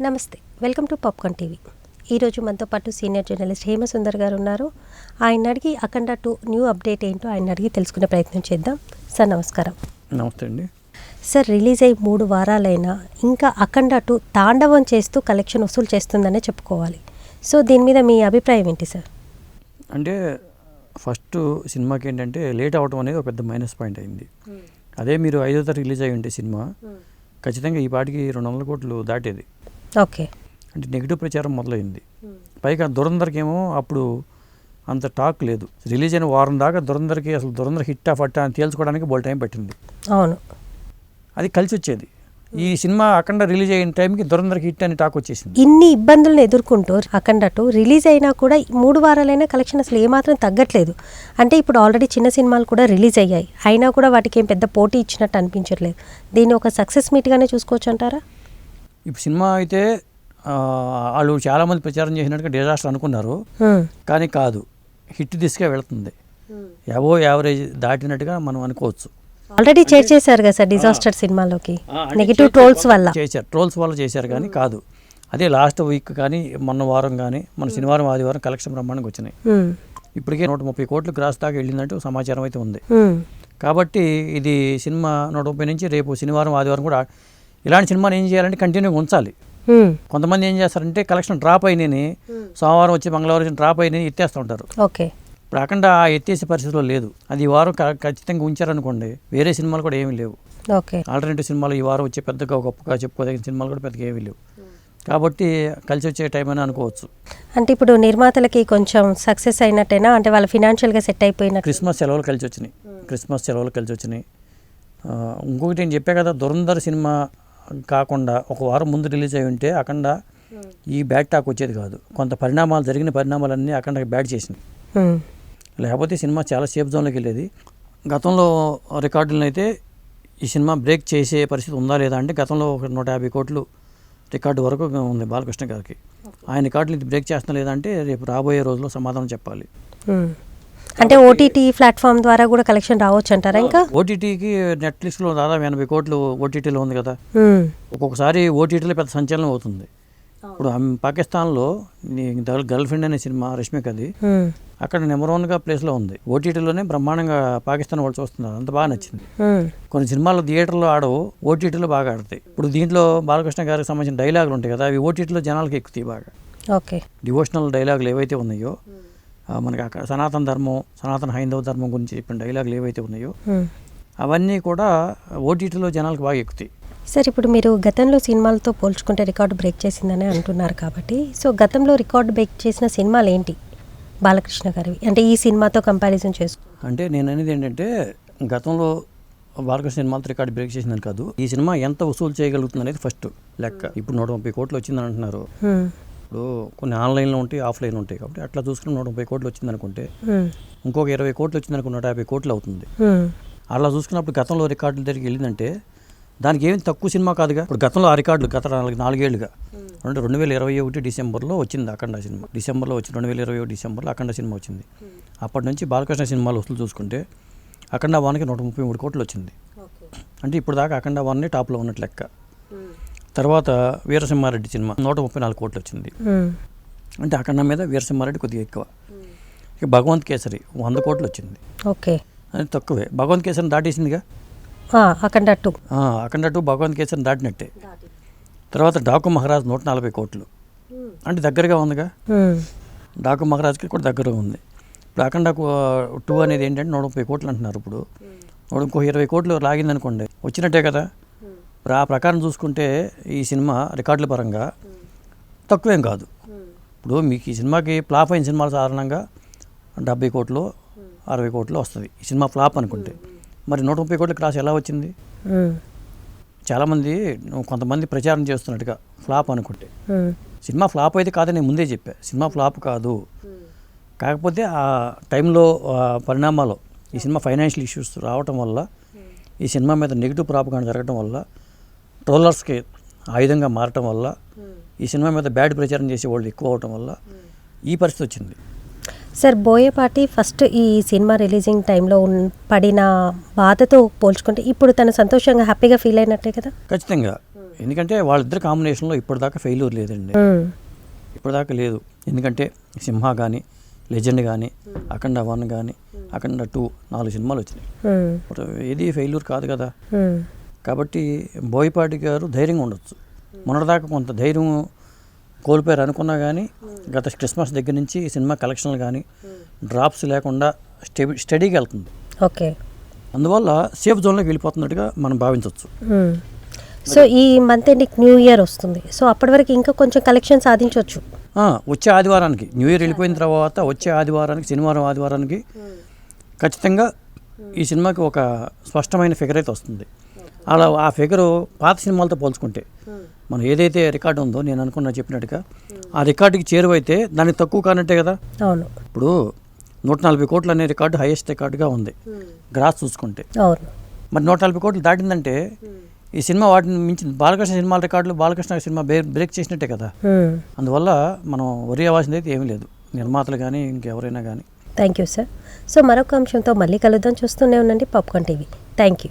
నమస్తే welcome to popcorn TV. ఈరోజు మనతో పాటు సీనియర్ జర్నలిస్ట్ హేమసుందర్ గారు ఉన్నారు. ఆయన అడిగి అఖండ టూ న్యూ అప్డేట్ ఏంటో ఆయన అడిగి తెలుసుకునే ప్రయత్నం చేద్దాం. సార్ నమస్కారం. నమస్తే అండి. సార్ రిలీజ్ అయ్యి మూడు వారాలైనా ఇంకా అఖండ టూ తాండవం చేస్తూ కలెక్షన్ వసూలు చేస్తుందనే చెప్పుకోవాలి. సో దీని మీద మీ అభిప్రాయం ఏంటి సార్? అంటే ఫస్ట్ సినిమాకి ఏంటంటే లేట్ అవడం అనేది ఒక పెద్ద మైనస్ పాయింట్ అయింది. అదే మీరు ఐదో తారీఖు రిలీజ్ అయి ఉంటే సినిమా ఖచ్చితంగా ఈ పాటికి రెండు వందల కోట్లు దాటేది. ఓకే. అంటే నెగిటివ్ ప్రచారం మొదలైంది. పైగా దురందర్కి ఏమో అప్పుడు అంత టాక్ లేదు. రిలీజ్ అయిన వారం దాకా దురందర్కి అసలు దురందర్ హిట్ ఆఫ్ అట్టా అని తేల్చుకోవడానికి బోల్ టైం పట్టింది. అవును. అది కలిసి వచ్చేది. ఈ సినిమా అఖండ రిలీజ్ అయిన టైంకి దురందర్కి హిట్ అని టాక్ వచ్చేసింది. ఇన్ని ఇబ్బందులను ఎదుర్కొంటూ అఖండ టూ రిలీజ్ అయినా కూడా ఈ మూడు వారాలైనా కలెక్షన్ అసలు ఏమాత్రం తగ్గట్లేదు. అంటే ఇప్పుడు ఆల్రెడీ చిన్న సినిమాలు కూడా రిలీజ్ అయ్యాయి. అయినా కూడా వాటికి ఏం పెద్ద పోటీ ఇచ్చినట్టు అనిపించట్లేదు. దీన్ని ఒక సక్సెస్ మీట్గానే చూసుకోవచ్చు అంటారా? ఇప్పుడు సినిమా అయితే వాళ్ళు చాలామంది ప్రచారం చేసినట్టుగా డిజాస్టర్ అనుకున్నారు. కానీ కాదు. హిట్ దిశగా వెళ్తుంది. ఎవో యావరేజ్ దాటినట్టుగా మనం అనుకోవచ్చు. ఆల్రెడీ చేర్చేశారు కదా సార్ డిజాస్టర్ సినిమాలోకి? నెగిటివ్ ట్రోల్స్ వల్ల. చేశారు. ట్రోల్స్ వల్ల చేశారు కానీ కాదు. అదే లాస్ట్ వీక్ కానీ మొన్న వారం కానీ మన శనివారం ఆదివారం కలెక్షన్ బ్రహ్మాండంగా వచ్చినాయి. ఇప్పటికే నూట ముప్పై కోట్లు గ్రాస్ దాకా వెళ్ళిందంటూ సమాచారం అయితే ఉంది. కాబట్టి ఇది సినిమా నూట ముప్పై నుంచి రేపు శనివారం ఆదివారం కూడా ఇలాంటి సినిమాని ఏం చేయాలంటే కంటిన్యూగా ఉంచాలి. కొంతమంది ఏం చేస్తారంటే కలెక్షన్ డ్రాప్ అయినని సోమవారం వచ్చి మంగళవారం వచ్చి డ్రాప్ అయినని ఎత్తేస్తూ ఉంటారు. ఓకే. ఆ ఎత్తేసే పరిస్థితిలో లేదు. అది ఈ వారం ఖచ్చితంగా ఉంచారనుకోండి వేరే సినిమాలు కూడా ఏమీ లేవు. ఓకే. ఆల్టర్నేటివ్ సినిమాలు ఈ వారం వచ్చే పెద్దగా గొప్పగా చెప్పుకోదగిన సినిమాలు కూడా పెద్దగా ఏమీ లేవు. కాబట్టి కలిసి వచ్చే టైం అని అనుకోవచ్చు. అంటే ఇప్పుడు నిర్మాతలకి కొంచెం సక్సెస్ అయినట్టేనా? అంటే వాళ్ళ ఫినాన్షియల్గా సెట్ అయిపోయినట్టు. క్రిస్మస్ సెలవులు కలిసి వచ్చినాయి. క్రిస్మస్ సెలవులు కలిసి వచ్చినాయి. ఇంకొకటి నేను చెప్పా కదా దురంధర్ సినిమా కాకుండా ఒక వారం ముందు రిలీజ్ అయి ఉంటే అఖండ ఈ బ్యాడ్ టాక్ వచ్చేది కాదు. కొంత పరిణామాలు జరిగిన పరిణామాలన్నీ అఖండ బ్యాడ్ చేసింది. లేకపోతే సినిమా చాలా సేఫ్ జోన్లోకి వెళ్ళేది. గతంలో రికార్డులను అయితే ఈ సినిమా బ్రేక్ చేసే పరిస్థితి ఉందా లేదా అంటే గతంలో ఒక నూట యాభై కోట్లు రికార్డు వరకు ఉంది బాలకృష్ణ గారికి. ఆయన రికార్డులు ఇది బ్రేక్ చేస్తున్నా లేదంటే రేపు రాబోయే రోజుల్లో సమాధానం చెప్పాలి. అంటే ఓటీటీ ప్లాట్ఫామ్ ద్వారా కూడా కలెక్షన్ రావచ్చు అంటారా ఇంకా ఓటీటీకి నెట్ఫ్లిక్స్లో దాదాపు ఎనభై కోట్లు ఓటీటీలో ఉంది కదా. ఒక్కొక్కసారి ఓటీటీలో పెద్ద సంచలనం అవుతుంది. ఇప్పుడు పాకిస్తాన్లో గర్ల్ ఫ్రెండ్ అనే సినిమా రష్మికది హ్మ్. అక్కడ నెంబర్ వన్గా ప్లేస్లో ఉంది. ఓటీటీలోనే బ్రహ్మాండంగా పాకిస్తాన్ వాళ్ళు చూస్తున్నారు. అంత బాగా నచ్చింది. కొన్ని సినిమాలు థియేటర్లో ఆడవు ఓటీటీలో బాగా ఆడతాయి. ఇప్పుడు దీంట్లో బాలకృష్ణ గారికి సంబంధించిన డైలాగులు ఉంటాయి కదా అవి ఓటీటీలో జనాలకి ఎక్కుతాయి బాగా. ఓకే. డివోషనల్ డైలాగులు ఏవైతే ఉన్నాయో మనకి అక్కడ సనాతన ధర్మం సనాతన హైందవ ధర్మం గురించి చెప్పిన డైలాగులు ఏవైతే ఉన్నాయో. అవన్నీ కూడా ఓటీటీలో జనాలకు బాగా ఎక్కుతాయి. సార్ ఇప్పుడు మీరు గతంలో సినిమాలతో పోల్చుకుంటే రికార్డు బ్రేక్ చేసిందని అంటున్నారు కాబట్టి సో గతంలో రికార్డు బ్రేక్ చేసిన సినిమాలు ఏంటి? బాలకృష్ణ గారివి అంటే ఈ సినిమాతో కంపారిజన్ చేసుకో. అంటే నేను అనేది ఏంటంటే గతంలో బాలకృష్ణ సినిమాలతో రికార్డు బ్రేక్ చేసిందని కాదు ఈ సినిమా ఎంత వసూలు చేయగలుగుతుంది అనేది ఫస్ట్ లెక్క ఇప్పుడు నూట ముప్పై కోట్లు వచ్చిందని అంటున్నారు. ఇప్పుడు కొన్ని ఆన్లైన్లో ఉంటాయి ఆఫ్లైన్ ఉంటాయి కాబట్టి అట్లా చూసుకుని నూట ముప్పై కోట్లు వచ్చింది అనుకుంటే. ఇంకొక ఇరవై కోట్లు వచ్చింది అనుకో నూట యాభై కోట్లు అవుతుంది. అలా చూసుకున్నప్పుడు గతంలో రికార్డుల దగ్గరికి వెళ్ళిందంటే దానికి ఏమి తక్కువ సినిమా కాదుగా. ఇప్పుడు గతంలో ఆ రికార్డులు గత నాలుగు నాలుగేళ్ళుగా అంటే రెండు వేల ఇరవై ఒకటి డిసెంబర్లో వచ్చింది అఖండ సినిమా. డిసెంబర్లో వచ్చింది రెండు వేల ఇరవై ఒకటి డిసెంబర్లో అఖండ సినిమా వచ్చింది. అప్పటి నుంచి బాలకృష్ణ సినిమాలు వస్తువులు చూసుకుంటే అఖండ వన్కి నూట ముప్పై మూడు కోట్లు వచ్చింది. అంటే ఇప్పుడు దాకా అఖండ వన్నే టాప్లో ఉన్నట్టు లెక్క. తర్వాత వీరసింహారెడ్డి సినిమా నూట ముప్పై నాలుగు కోట్లు వచ్చింది. అంటే అఖండ మీద వీరసింహారెడ్డి కొద్దిగా ఎక్కువ. ఇక భగవంత్ కేసరి వంద కోట్లు వచ్చింది. ఓకే. అది తక్కువే. భగవంత్ కేసరిని దాటేసిందిగా? అఖండ టూ అఖండ టూ భగవంత్ కేసరిని దాటినట్టే. తర్వాత డాకు మహారాజ్ నూట నలభై కోట్లు. అంటే దగ్గరగా ఉందిగా. డాకు మహారాజ్కి కూడా దగ్గరగా ఉంది. ఇప్పుడు అఖండ టూ అనేది ఏంటంటే నూట ముప్పై కోట్లు అంటున్నారు ఇప్పుడు. ఇంకో ఇరవై కోట్లు లాగిందనుకోండి. వచ్చినట్టే కదా? ఆ ప్రకారం చూసుకుంటే ఈ సినిమా రికార్డుల పరంగా తక్కువేం కాదు. ఇప్పుడు మీకు ఈ సినిమాకి ఫ్లాప్ అయిన సినిమాలు సాధారణంగా డెబ్బై కోట్లు అరవై కోట్లు వస్తుంది. ఈ సినిమా ఫ్లాప్ అనుకుంటే. మరి నూట ముప్పై కోట్ల క్రాస్ ఎలా వచ్చింది? చాలామంది కొంతమంది ప్రచారం చేస్తున్నట్టుగా ఫ్లాప్ అనుకుంటే. సినిమా ఫ్లాప్ అయితే కాదని నేను ముందే చెప్పా. సినిమా ఫ్లాప్ కాదు. కాకపోతే ఆ టైంలో పరిణామాలు ఈ సినిమా ఫైనాన్షియల్ ఇష్యూస్ రావటం వల్ల ఈ సినిమా మీద నెగిటివ్ కానీ జరగడం వల్ల ట్రోలర్స్కి ఆయుధంగా మారటం వల్ల ఈ సినిమా మీద బ్యాడ్ ప్రచారం చేసే వాళ్ళు ఎక్కువ అవటం వల్ల ఈ పరిస్థితి వచ్చింది. సార్ బోయపాటి ఫస్ట్ ఈ సినిమా రిలీజింగ్ టైంలో ఉన్- పడిన బాధతో పోల్చుకుంటే ఇప్పుడు తను సంతోషంగా హ్యాపీగా ఫీల్ అయినట్టే కదా? ఖచ్చితంగా. ఎందుకంటే వాళ్ళిద్దరు కాంబినేషన్లో ఇప్పటిదాకా ఫెయిల్యూర్ లేదండి. ఇప్పటిదాకా లేదు. ఎందుకంటే సింహ కానీ లెజెండ్ కానీ అఖండ వన్ కానీ అఖండ టూ నాలుగు సినిమాలు వచ్చినాయి. ఏది ఫెయిల్యూర్ కాదు కదా. కాబట్టి బోయపాటి గారు ధైర్యంగా ఉండొచ్చు. మొన్నటిదాకా కొంత ధైర్యం కోల్పోయారు అనుకున్నా కానీ గత క్రిస్మస్ దగ్గర నుంచి ఈ సినిమా కలెక్షన్లు కానీ డ్రాప్స్ లేకుండా స్టెబి స్టడీగా వెళ్తుంది. ఓకే. అందువల్ల సేఫ్ జోన్లోకి వెళ్ళిపోతున్నట్టుగా మనం భావించవచ్చు. సో ఈ మంత్ ఎండ్కి న్యూ ఇయర్ వస్తుంది. సో అప్పటి వరకు ఇంకా కొంచెం కలెక్షన్ సాధించవచ్చు వచ్చే ఆదివారానికి న్యూ ఇయర్ వెళ్ళిపోయిన తర్వాత వచ్చే ఆదివారానికి శనివారం ఆదివారానికి ఖచ్చితంగా ఈ సినిమాకి ఒక స్పష్టమైన ఫిగర్ అయితే వస్తుంది. అలా ఆ ఫిగరు పాత సినిమాలతో పోల్చుకుంటే మనం ఏదైతే రికార్డు ఉందో నేను అనుకున్నా చెప్పినట్టుగా ఆ రికార్డుకి చేరువైతే దానికి తక్కువ కానట్టే కదా? అవును. ఇప్పుడు నూట నలభై కోట్లు అనే రికార్డు హైయెస్ట్ రికార్డుగా ఉంది. గ్రాస్ చూసుకుంటే. అవును. మరి నూట నలభై కోట్లు దాటిందంటే ఈ సినిమా వాటిని మించి బాలకృష్ణ సినిమాల రికార్డులు బాలకృష్ణ సినిమా బ్రే- బ్రేక్ చేసినట్టే కదా. అందువల్ల మనం వరి అవ్వాల్సింది అయితే ఏమీ లేదు. నిర్మాతలు కానీ ఇంకెవరైనా కానీ థ్యాంక్ యూ సార్ సో మరొక అంశంతో మళ్ళీ కలుద్దాం. చూస్తూనే ఉండండి. Popcorn TV thank you